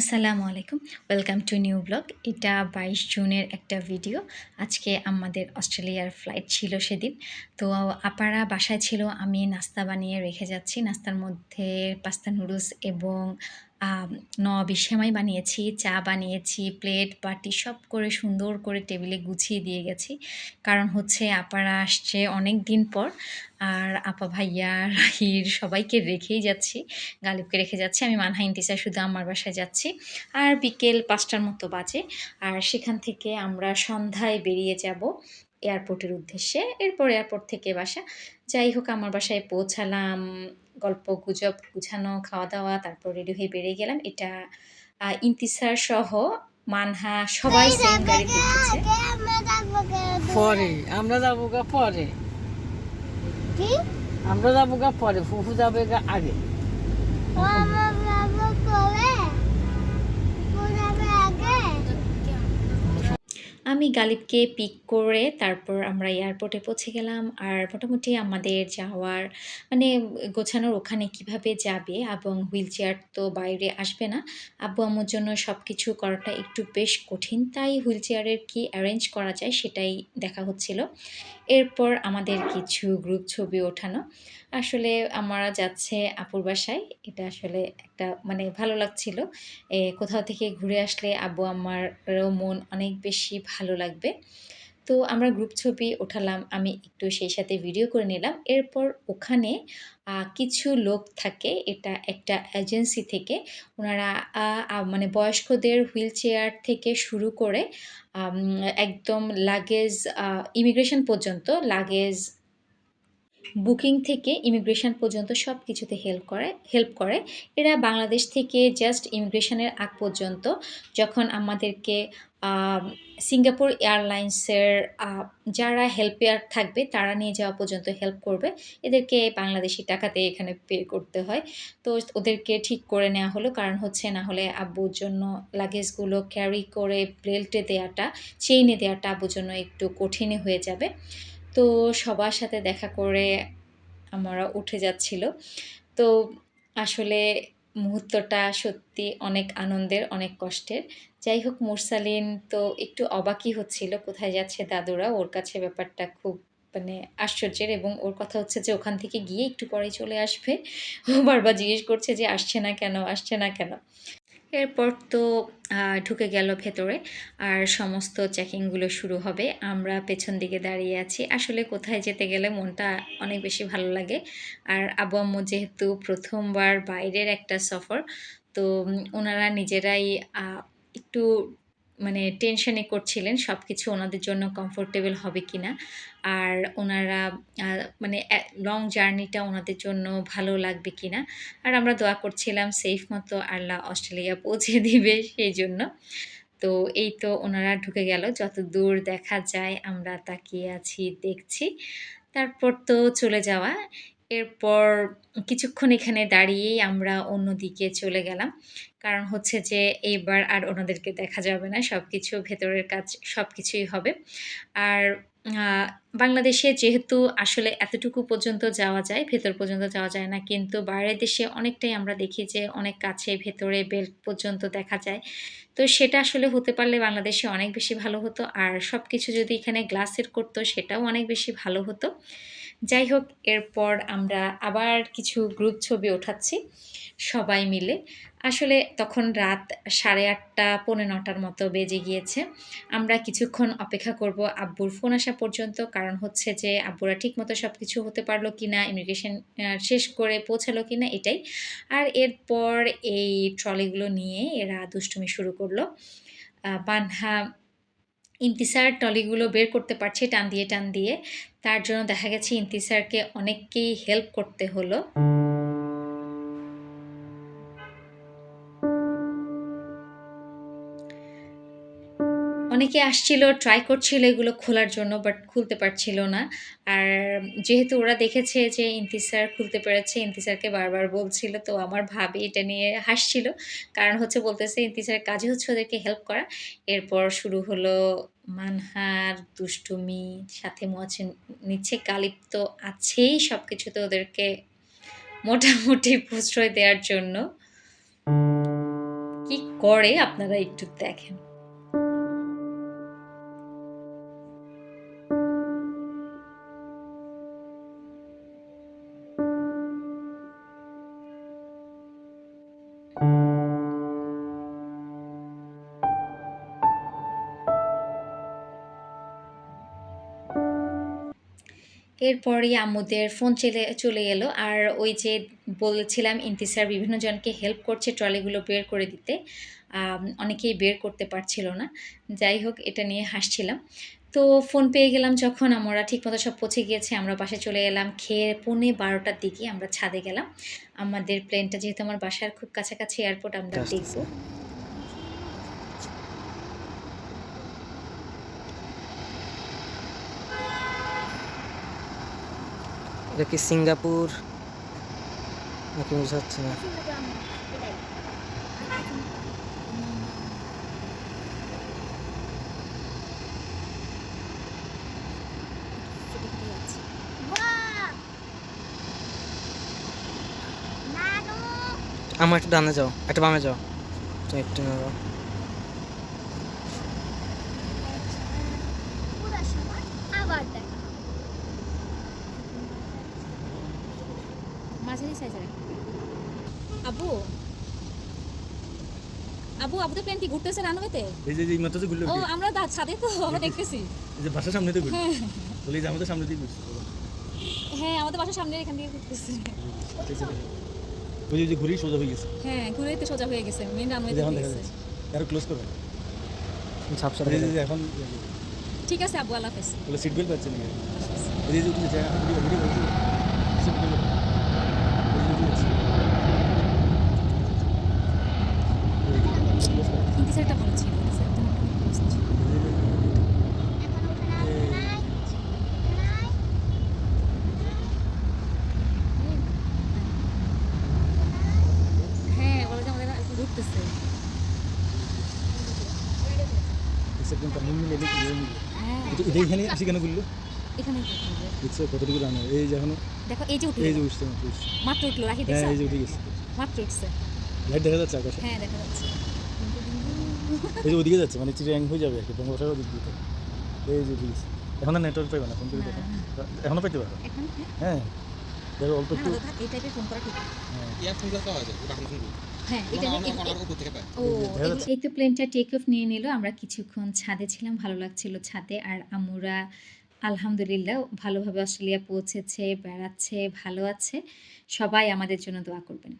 আসসালামু আলাইকুম। Welcome to new blog এটা বাইশ জুনের একটা ভিডিও আজকে আমাদের অস্ট্রেলিয়ার ফ্লাইট ছিল সেদিন। তো আপারা বাসায় ছিল, আমি নাস্তা বানিয়ে রেখে যাচ্ছি। নাস্তার মধ্যে পাস্তা নুডলস এবং নবি সেমাই বানিয়েছি, চা বানিয়েছি প্লেট বাটি সব করে সুন্দর করে টেবিলে গুছিয়ে দিয়ে গেছি। কারণ হচ্ছে আপারা আসছে অনেক দিন পর, আর আপা ভাইয়া, রাহির সবাইকে রেখেই যাচ্ছি, গালিবকে রেখে যাচ্ছি। আমি মানহা ইন্তিসা শুধু আমার বাসায় যাচ্ছি। আর বিকেল পাঁচটার মতো বাজে, আর সেখান থেকে আমরা সন্ধ্যায় বেরিয়ে যাব। এয়ারপোর্টের উদ্দেশ্যে। এরপর এয়ারপোর্ট থেকে বাসা। যাই হোক আমার বাসায় পৌঁছালাম। গল্প গুজব গুছানো খাওয়া দাওয়া তারপর রেডি হয়ে বেরিয়ে গেলাম। এটা ইন্তিসার সহ মানহা সবাই সেম গাড়িতে উঠেছে। পরে আমরা যাব গা পরে। কি? আমরা যাব গা পরে ফুফু যাবে গা আগে। ও আমার বাবা করে পড়াবে আগে আমি গালিবকে পিক করে তারপর আমরা এয়ারপোর্টে পৌঁছে গেলাম। আর মোটামুটি আমাদের যাওয়ার মানে গোছানোর ওখানে কীভাবে যাবে এবং হুইল চেয়ার তো বাইরে আসবে না, আব্বু আম্মুর জন্য সব কিছু করাটা একটু বেশ কঠিন, তাই হুইল চেয়ারের কী অ্যারেঞ্জ করা যায় সেটাই দেখা হচ্ছিল। এরপর আমাদের কিছু গ্রুপ ছবি ওঠানো। আসলে আমরা যাচ্ছে আপুর বাসায়, এটা আসলে একটা মানে ভালো লাগছিল। কোথাও থেকে ঘুরে আসলে আব্বু আমারও মন অনেক বেশি ভালো লাগবে। তো আমরা গ্রুপ ছবি ওঠালাম, আমি একটু সেই সাথে ভিডিও করে নিলাম। এরপর ওখানে কিছু লোক থাকে, এটা একটা এজেন্সি থেকে। ওনারা মানে বয়স্কদের হুইল চেয়ার থেকে শুরু করে একদম লাগেজ ইমিগ্রেশন পর্যন্ত লাগেজ বুকিং থেকে ইমিগ্রেশন পর্যন্ত সব কিছুতে হেল্প করে হেল্প করে। এরা বাংলাদেশ থেকে জাস্ট ইমিগ্রেশনের আগ পর্যন্ত যখন আমাদেরকে সিঙ্গাপুর এয়ারলাইন্সের যারা হেল্পিয়ার থাকবে তারা নিয়ে যাওয়া পর্যন্ত হেল্প করবে। এদেরকে বাংলাদেশি টাকাতে এখানে পে করতে হয়। তো ওদেরকে ঠিক করে নেওয়া হলো। কারণ হচ্ছে না হলে আব্বুর জন্য লাগেজগুলো ক্যারি করে বেল্টে দেওয়াটা চেইনে দেওয়াটা আব্বুর জন্য একটু কঠিনই হয়ে যাবে। তো সবার সাথে দেখা করে আমরা উঠে যাচ্ছিল। তো আসলে মুহূর্তটা সত্যি অনেক আনন্দের, অনেক কষ্টের। যাই হোক, মুরসালিন তো একটু অবাকই হচ্ছিল, কোথায় যাচ্ছে দাদুরা? ওর কাছে ব্যাপারটা খুব মানে আশ্চর্যের এবং ওর কথা হচ্ছে যে ওখান থেকে গিয়ে একটু পরে চলে আসবে। ও বারবার জিজ্ঞেস করছে যে আসছে না কেন, আসছে না কেন? এরপর তো ঢুকে গেল ভেতরে। আর সমস্ত চেকিংগুলো শুরু হবে। আমরা পেছন দিকে দাঁড়িয়ে আছি। আসলে কোথায় যেতে গেলে মনটা অনেক বেশি ভালো লাগে। আর আব্বু আম্মু যেহেতু প্রথমবার বাইরের একটা সফর, তো ওনারা নিজেরাই একটু মানে টেনশনে করছিলেন সব কিছু ওনাদের জন্য কমফোর্টেবল হবে কি না আর ওনারা মানে লং জার্নিটা ওনাদের জন্য ভালো লাগবে কি না আর আমরা দোয়া করছিলাম সেফ মতো আল্লাহ অস্ট্রেলিয়া পৌঁছে দিবে সেই জন্য। তো এই তো ওনারা ঢুকে গেল, যত দূর দেখা যায় আমরা তাকিয়ে আছি, দেখছি। তারপর তো চলে যাওয়া। এরপর কিছুক্ষণ এখানে দাঁড়িয়েই আমরা অন্যদিকে চলে গেলাম। কারণ হচ্ছে যে এইবার আর ওনাদেরকে দেখা যাবে না সব কিছু ভেতরের কাজ সব কিছুই হবে। আর বাংলাদেশে যেহেতু আসলে এতটুকু পর্যন্ত যাওয়া যায়, ভেতর পর্যন্ত যাওয়া যায় না, কিন্তু বাইরের দেশে অনেকটাই আমরা দেখি যে অনেক কাছে ভেতরে বেল্ট পর্যন্ত দেখা যায়। তো সেটা আসলে হতে পারলে বাংলাদেশে অনেক বেশি ভালো হতো, আর সব কিছু যদি এখানে গ্লাসের করতো সেটাও অনেক বেশি ভালো হতো। যাই হোক, এরপর আমরা আবার কিছু গ্রুপ ছবি ওঠাচ্ছি, সবাই মিলে। আসলে তখন রাত সাড়ে আটটা, পৌনে নটার মতো বেজে গিয়েছে। আমরা কিছুক্ষণ অপেক্ষা করব আব্বুর ফোন আসা পর্যন্ত কারণ হচ্ছে যে, আব্বুরা ঠিকমতো সব কিছু হতে পারল কি না ইমিগ্রেশন শেষ করে পৌঁছালো কি না এটাই। আর এরপর এই ট্রলিগুলো নিয়ে এরা দুষ্টুমি শুরু করল। বানহা ইন্তিসার টলিগুলো বের করতে পারছে টান দিয়ে টান দিয়ে। তার জন্য দেখা গেছে ইন্তিসারকে অনেককেই হেল্প করতে হলো। অনেকে আসছিল ট্রাই করছিল এগুলো খোলার জন্য বাট খুলতে পারছিল না। আর যেহেতু ওরা দেখেছে যে ইন্তিসার খুলতে পেরেছে ইন্তিসারকে বারবার বলছিল, তো আমার ভাবি এটা নিয়ে হাসছিল। কারণ হচ্ছে বলতেছে ইন্তিসারের কাজে হচ্ছে ওদেরকে হেল্প করা। এরপর শুরু হলো, মানহার দুষ্টুমি, সাথে মোয়াচ্ছে নিচ্ছে গালিব তো আছেই সব কিছুতে ওদেরকে মোটামুটি প্রশ্রয় দেওয়ার জন্য। কি করে, আপনারা একটু দেখেন। এরপরেই আম্মুদের ফোন চলে চলে এলো। আর ওই যে বলেছিলাম ইন্তিসার বিভিন্ন জনকে হেল্প করছে ট্রলিগুলো বের করে দিতে। অনেকেই বের করতে পারছিল না। যাই হোক এটা নিয়ে হাসছিলাম। তো ফোন পেয়ে গেলাম যখন আমরা ঠিকমতো সব পৌঁছে গিয়েছে আমরা বাসে চলে এলাম। খেয়ে পৌনে বারোটার দিকে আমরা ছাদে গেলাম। আমাদের প্লেনটা যেহেতু আমার বাসার খুব কাছাকাছি এয়ারপোর্ট আমরা দেখব। এটা কি সিঙ্গাপুর? নাকি বোঝাচ্ছে না। আমার একটু ডানে যাও, একটা বামে যাও। একটু। পুরো সময় আবার দেখা মাঝারি সাইজের আবু আবু আবু তো প্লেন কি ঘুরতেছে রানওয়েতে এই যে এই মাত্র ঘুরলো ও আমরা দা ছাদে তো আমরা দেখতেছি এই যে বাসার সামনে তো ঘুরলো হ্যাঁ যে আমাদের সামনে দিয়ে ঘুরছে হ্যাঁ আমাদের বাসার সামনে এখান থেকে ঘুরতেছে ওই যে- যে সোজা হয়ে গেছে হ্যাঁ ঘুরে তো সোজা হয়ে গেছে মেন রানওয়েতে হয়ে যাচ্ছে ক্লোজ করবে এখন ঠিক আছে আবু আল্লাহ হাফেজ বলে সিট বেল্ট পাচ্ছে না এই যে যে উঠে যায় এখন ভিডিও ভিডিও করছে সিট বেল্ট এই যে উঠে যাচ্ছে। এই যে close করো। কিন্তু স্যারটা ভালো ছিল কিন্তু স্যার তোমার অনেক close ছিল। এখন ওখানে আসবে নাই নাই হ্যাঁ বলে যে আমাদের ঘুরতেছে এই second টা মিল মিলে এদিকে ইয়ে মিলে। হ্যাঁ এটা- এটা এখানে আসি কেন এখানে। কতটুকু রান্না এই যে এখন দেখো এই যে উঠল এই যে উঠছে মাত্র উঠল রাখি হ্যাঁ এই যে উঠে গেছে। মাত্র উঠছে। লাইট দেখা যাচ্ছে আকাশে? হ্যাঁ দেখা যাচ্ছে। এই যে ওদিকে যাচ্ছে মানে চিড়িয়াং হয়ে যাবে আর কি বঙ্গোপসাগর ওদিক দিয়ে। এই যে উঠে গেছে। এখন আর নেটওয়ার্ক পাইবে না ফোন করে দেখো। এখনও পাইতে পারো? এখন হ্যাঁ। হ্যাঁ। দেখো অল্প একটু এই টাইপের ফোন করা ঠিক। না। হ্যাঁ। হ্যাঁ এটা এটা- ও দেখা যাচ্ছে। এই তো প্লেনটা টেক অফ নিয়ে নিল আমরা কিছুক্ষণ ছাদে ছিলাম ভালো লাগছিল ছাদে আর আমরা আলহামদুলিল্লাহ ভালোভাবে অস্ট্রেলিয়া পৌঁছেছে বেড়াচ্ছে ভালো আছে। সবাই আমাদের জন্য দোয়া করবেন।